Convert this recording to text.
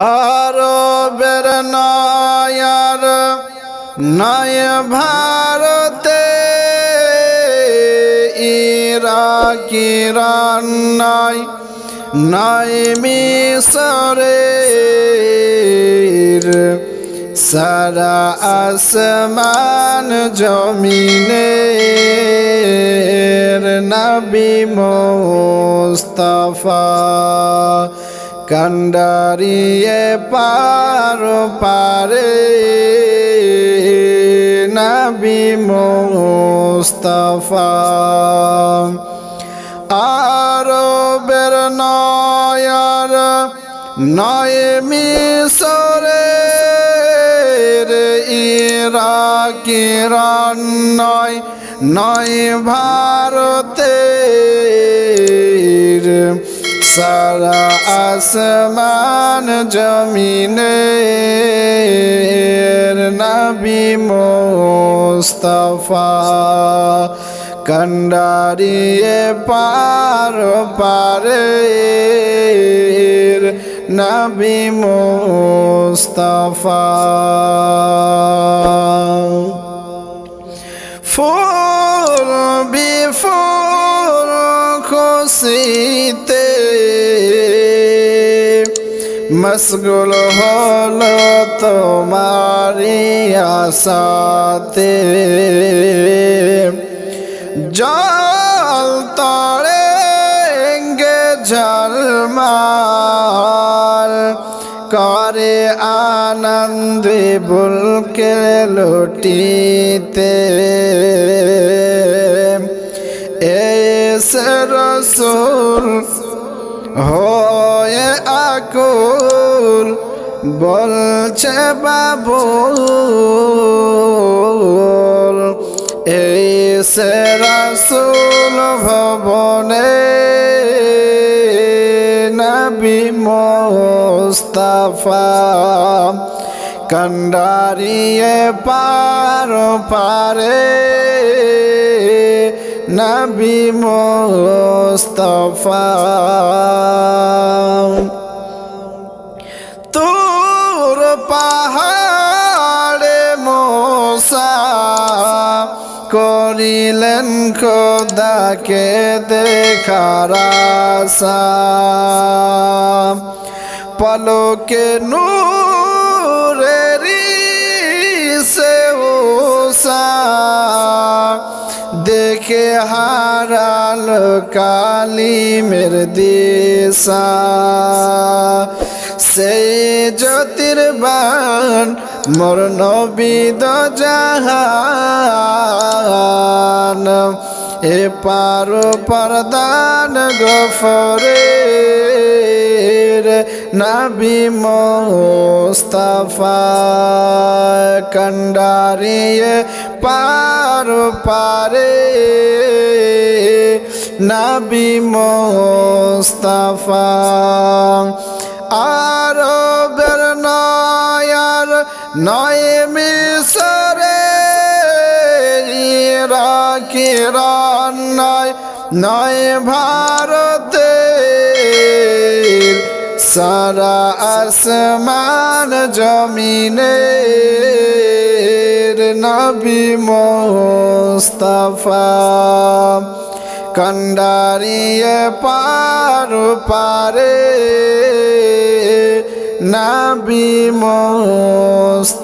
আরবের নয়ার নয় ভারতে ইরাকিরান নয় নয় মিশরে সারা আসমান জমিনে নবী মোস্তফা। কন্ডারিয়ে পার পারে নবী মোস্তফা। আরবের নয়ার নয় মিশরে ইরাকিরান নয় নয় ভারতের সারা আসমান জমিনে নবী মোস্তফা। কন্ডারিয়ে পার পারে নবী মোস্তফা। ফুল বিফুল খুশিতে মশগুল হল তোমারি আশাতে। জল তড়ে গে ঝলমাল করে আনন্দে বুলকে লুটিতে। এস রসুল হয়ে আকুল বলছে বাবু এই সে রাসুল ভবনে নবী মোস্তফা কন্ডারিয়ে পার পারে নবী মোস্তফা। তোর পাহাড়ে মোসা করিলেন খোদাকে দেখার আশা। পলকে নূরেরি দেখে হারাল কালিমের দিশা সেই জ্যোতির্বান মোর নবিদ জাহান এ পার পরদান গফরে নবী মোস্তফা। কন্ডারিয়ে পার পারে। নবী মোস্তফা। আরবের নয়ার নয় মিশরে। ইরাকিরান নয় নয় ভারতে। সারা আসমান জমিনে নবী মোস্তফা। কন্ডারিয়ে পার পারে নবী মোস্তফা।